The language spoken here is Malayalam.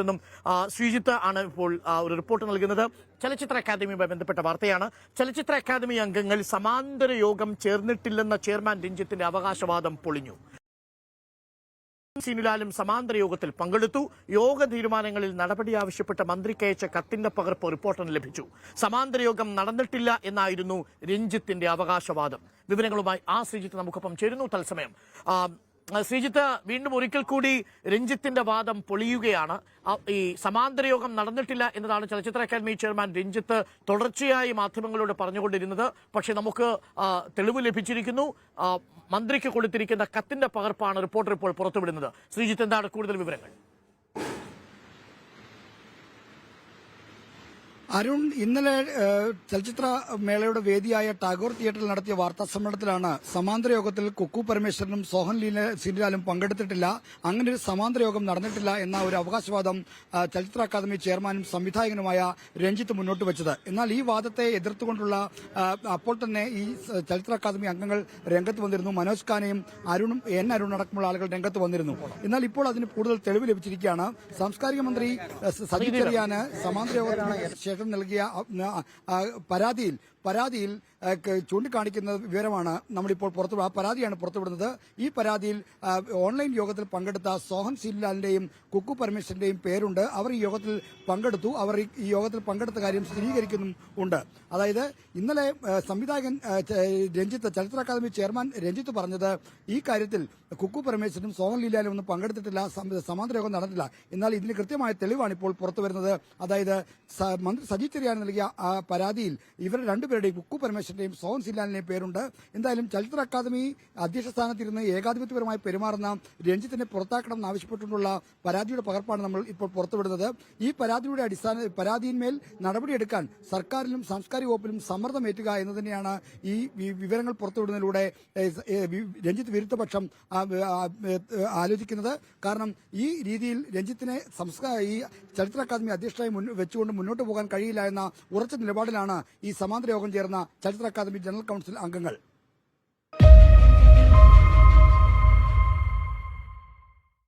നിന്നും ശ്രീജിത്ത് ആണ് ഇപ്പോൾ ഒരു റിപ്പോർട്ട് നൽകുന്നത്. ചലച്ചിത്ര അക്കാദമിയുമായി ബന്ധപ്പെട്ട വാർത്തയാണ്. ചലച്ചിത്ര അക്കാദമി അംഗങ്ങൾ സമാന്തര യോഗം ചേർന്നിട്ടില്ലെന്ന ചെയർമാൻ രഞ്ജിത്തിന്റെ അവകാശവാദം പൊളിഞ്ഞു. സീനുലാലും സമാന്തര യോഗത്തിൽ പങ്കെടുത്തു. യോഗ തീരുമാനങ്ങളിൽ നടപടി ആവശ്യപ്പെട്ട മന്ത്രിക്ക് അയച്ച കത്തിന്റെ പകർപ്പ് റിപ്പോർട്ടിന് ലഭിച്ചു. സമാന്തര യോഗം നടന്നിട്ടില്ല എന്നായിരുന്നു രഞ്ജിത്തിന്റെ അവകാശവാദം. വിവരങ്ങളുമായി ആ ശ്രീജിത്ത് നമുക്കൊപ്പം ചേരുന്നു. തത്സമയം ശ്രീജിത്ത് വീണ്ടും ഒരിക്കൽ കൂടി രഞ്ജിത്തിന്റെ വാദം പൊളിയുകയാണ്. ഈ സമാന്തര യോഗം നടന്നിട്ടില്ല എന്നതാണ് ചലച്ചിത്ര അക്കാദമി ചെയർമാൻ രഞ്ജിത്ത് തുടർച്ചയായി മാധ്യമങ്ങളോട് പറഞ്ഞുകൊണ്ടിരുന്നത്. പക്ഷേ നമുക്ക് തെളിവ് ലഭിച്ചിരിക്കുന്നു. മന്ത്രിക്ക് കൊടുത്തിരിക്കുന്ന കത്തിന്റെ പകർപ്പാണ് റിപ്പോർട്ടർ ഇപ്പോൾ പുറത്തുവിടുന്നത്. ശ്രീജിത്ത് എന്താണ് കൂടുതൽ വിവരങ്ങൾ? അരുൺ ഇന്നലെ ചലച്ചിത്ര മേളയുടെ വേദിയായ ടാഗോർ തിയേറ്ററിൽ നടത്തിയ വാർത്താ സമ്മേളനത്തിലാണ് സമാന്തര യോഗത്തിൽ കുക്കു പരമേശ്വരനും സോഹൻ ലീല സിൻലാലും പങ്കെടുത്തിട്ടില്ല. അങ്ങനെ ഒരു സമാന്തര യോഗം നടന്നിട്ടില്ല എന്ന ഒരു അവകാശവാദം ചലച്ചിത്ര അക്കാദമി ചെയർമാനും സംവിധായകനുമായ രഞ്ജിത്ത് മുന്നോട്ട് വെച്ചത്. എന്നാൽ ഈ വാദത്തെ എതിർത്തുകൊണ്ടുള്ള അപ്പോൾ തന്നെ ഈ ചലച്ചിത്ര അക്കാദമി അംഗങ്ങൾ രംഗത്ത് വന്നിരുന്നു. മനോജ് ഖാനയും അരുണും എൻ അരുൺ അടക്കമുള്ള ആളുകൾ രംഗത്ത് വന്നിരുന്നു. എന്നാൽ ഇപ്പോൾ അതിന് കൂടുതൽ തെളിവ് ലഭിച്ചിരിക്കുകയാണ്. സാംസ്കാരിക മന്ത്രി സജി ചെറിയാന് സമാന്തര യോഗത്തിന് ശേഷം നൽകിയ പരാതിയിൽ പരാതിയിൽ ചൂണ്ടിക്കാണിക്കുന്ന വിവരമാണ് നമ്മളിപ്പോൾ പുറത്തു ആ പരാതിയാണ് പുറത്തുവിടുന്നത് ഈ പരാതിയിൽ ഓൺലൈൻ യോഗത്തിൽ പങ്കെടുത്ത സോഹൻ സിൻലാലിന്റെയും കുക്കു പരമേശ്വരന്റെയും പേരുണ്ട്. അവർ ഈ യോഗത്തിൽ പങ്കെടുത്തു. അവർ ഈ- യോഗത്തിൽ പങ്കെടുത്ത കാര്യം സ്ഥിരീകരിക്കുന്നും ഉണ്ട്. അതായത് ഇന്നലെ സംവിധായകൻ രഞ്ജിത്ത് ചലച്ചിത്ര അക്കാദമി ചെയർമാൻ രഞ്ജിത്ത് പറഞ്ഞത് ഈ കാര്യത്തിൽ കുക്കു പരമേശ്വരനും സോഹൻ ലീലാലും ഒന്നും പങ്കെടുത്തിട്ടില്ല. സമാന്തര യോഗം നടന്നില്ല എന്നാൽ ഇതിന് കൃത്യമായ തെളിവാണ് ഇപ്പോൾ പുറത്തു വരുന്നത്. അതായത് മന്ത്രി സജി ചെറിയാൻ നൽകിയ ആ പരാതിയിൽ ഇവർ രണ്ടുപേരുടെയും കുക്കു പരമേശ്വരന്റെയും സോൻ സില്ലാലിന്റെയും പേരുണ്ട്. എന്തായാലും ചലച്ചിത്ര അക്കാദമി അധ്യക്ഷ സ്ഥാനത്തിരുന്ന് ഏകാധിപത്യപരമായി പെരുമാറുന്ന രഞ്ജിത്തിനെ പുറത്താക്കണം ആവശ്യപ്പെട്ടുകൊണ്ടുള്ള പരാതിയുടെ പകർപ്പാണ് നമ്മൾ ഇപ്പോൾ പുറത്തുവിടുന്നത്. ഈ പരാതിയുടെ അടിസ്ഥാന പരാതിയിന്മേൽ നടപടിയെടുക്കാൻ സർക്കാരിലും സാംസ്കാരിക വകുപ്പിലും സമ്മർദ്ദമേറ്റുക എന്ന് തന്നെയാണ് ഈ വിവരങ്ങൾ പുറത്തുവിടുന്നതിലൂടെ രഞ്ജിത്ത് വിരുദ്ധപക്ഷം ആലോചിക്കുന്നത്. കാരണം ഈ രീതിയിൽ രഞ്ജിത്തിനെ സംസ്കാര ഈ ചലച്ചിത്ര അക്കാദമി അധ്യക്ഷനായി വെച്ചുകൊണ്ട് മുന്നോട്ട് പോകാൻ കഴിയില്ല എന്ന ഉറച്ച നിലപാടിലാണ് ഈ സമാന്തര യോഗം ചേർന്ന ചരിത്ര അക്കാദമി ജനറൽ കൌൺസിൽ അംഗങ്ങൾ.